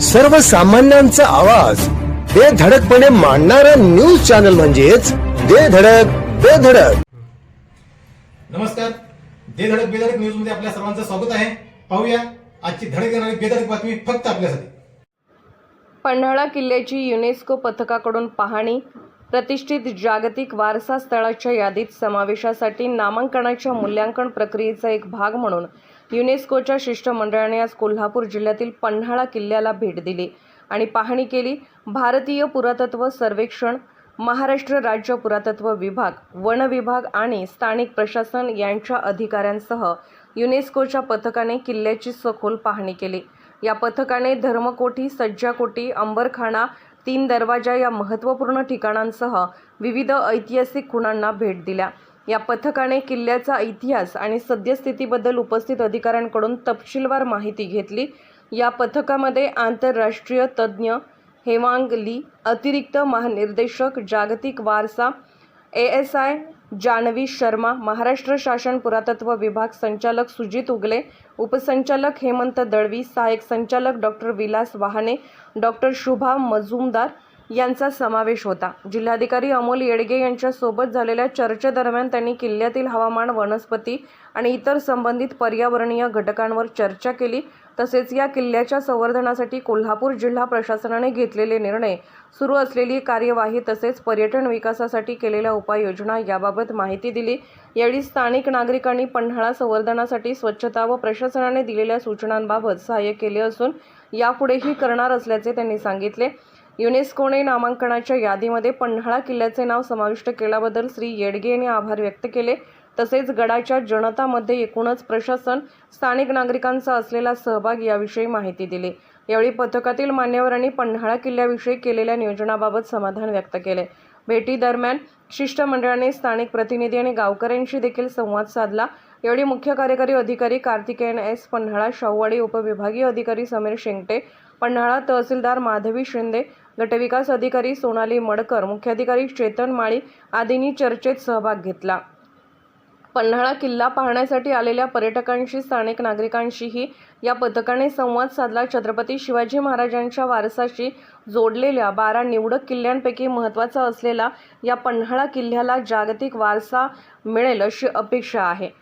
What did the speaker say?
सर्वसामान्यांचा आवाज. बेधडकपणे मांडणारा न्यूज चॅनल म्हणजेच बेधडक बेधडक नमस्कार. दे धडक बेधडक न्यूजमध्ये आपल्या सर्वांचं स्वागत आहे. पाहूया आजची धडक येणारी बेधडक बातमी फक्त आपल्यासाठी. पन्हाळा किल्ल्याची युनेस्को पथकाकडून पाहणी. प्रतिष्ठित जागतिक वारसा स्थळाच्या यादीत समावेशासाठी नामांकनाच्या मूल्यांकन प्रक्रियेचा एक भाग म्हणून युनेस्कोच्या शिष्टमंडळाने आज कोल्हापूर जिल्ह्यातील पन्हाळा किल्ल्याला भेट दिली आणि पाहणी केली भारतीय पुरातत्व सर्वेक्षण महाराष्ट्र राज्य पुरातत्व विभाग वन विभाग आणि स्थानिक प्रशासन यांच्या अधिकाऱ्यांसह युनेस्कोच्या पथकाने किल्ल्याची सखोल पाहणी केली. या पथकाने धर्मकोठी सज्जाकोटी अंबरखाना तीन दरवाजा या महत्त्वपूर्ण ठिकाणांसह विविध ऐतिहासिक खुणांना भेट दिल्या. या पथकाने किल्ल्याचा इतिहास आणि सद्यस्थितीबद्दल उपस्थित अधिकाऱ्यांकडून तपशीलवार माहिती घेतली. या पथकामध्ये आंतरराष्ट्रीय तज्ज्ञ हेवांगली अतिरिक्त महानिर्देशक जागतिक वारसा A S I Janvi Sharma Maharashtra शासन पुरातत्व विभाग संचालक सुजित उगले उपसंचालक हेमंत दळवी सहाय्यक संचालक डॉक्टर विलास वाहने डॉक्टर शुभा मजुमदार यांचा समावेश होता. जिल्हाधिकारी अमोल येडगे यांच्यासोबत झालेल्या चर्चेदरम्यान त्यांनी किल्ल्यातील हवामान वनस्पती आणि इतर संबंधित पर्यावरणीय घटकांवर चर्चा केली. तसेच या किल्ल्याच्या संवर्धनासाठी कोल्हापूर जिल्हा प्रशासनाने घेतलेले निर्णय सुरू असलेली कार्यवाही तसेच पर्यटन विकासासाठी केलेल्या उपाययोजना याबाबत माहिती दिली. यावेळी स्थानिक नागरिकांनी पन्हाळा संवर्धनासाठी स्वच्छता व प्रशासनाने दिलेल्या सूचनांबाबत सहाय्य केले असून यापुढेही करणार असल्याचे त्यांनी सांगितले. युनेस्कोने नामांकनाच्या यादीमध्ये पन्हाळा किल्ल्याचे नाव समाविष्ट केल्याबद्दल श्री येडगे यांनी आभार व्यक्त केले. तसेच गडाच्या जनतामध्ये एकूणच प्रशासन स्थानिक नागरिकांचा असलेला सहभाग याविषयी माहिती दिली. यावेळी पथकातील मान्यवरांनी पन्हाळा किल्ल्याविषयी केलेल्या नियोजनाबाबत समाधान व्यक्त केले. भेटीदरम्यान शिष्टमंडळाने स्थानिक प्रतिनिधी आणि गावकऱ्यांशी देखील संवाद साधला. यावेळी मुख्य कार्यकारी अधिकारी कार्तिकेयन एस पन्हाळा शाहूवाडी उपविभागीय अधिकारी समीर शेंगटे पन्हाळा तहसीलदार माधवी शिंदे गटविकास अधिकारी सोनाली मडकर मुख्याधिकारी चेतन माळी आदींनी चर्चेत सहभाग घेतला. पन्हाळा किल्ला पाहण्यासाठी आलेल्या पर्यटकांशी स्थानिक नागरिकांशीही या पथकाने संवाद साधला. छत्रपती शिवाजी महाराजांच्या वारसाशी जोडलेल्या बारा निवडक किल्ल्यांपैकी महत्त्वाचा असलेला या पन्हाळा किल्ल्याला जागतिक वारसा मिळेल अशी अपेक्षा आहे.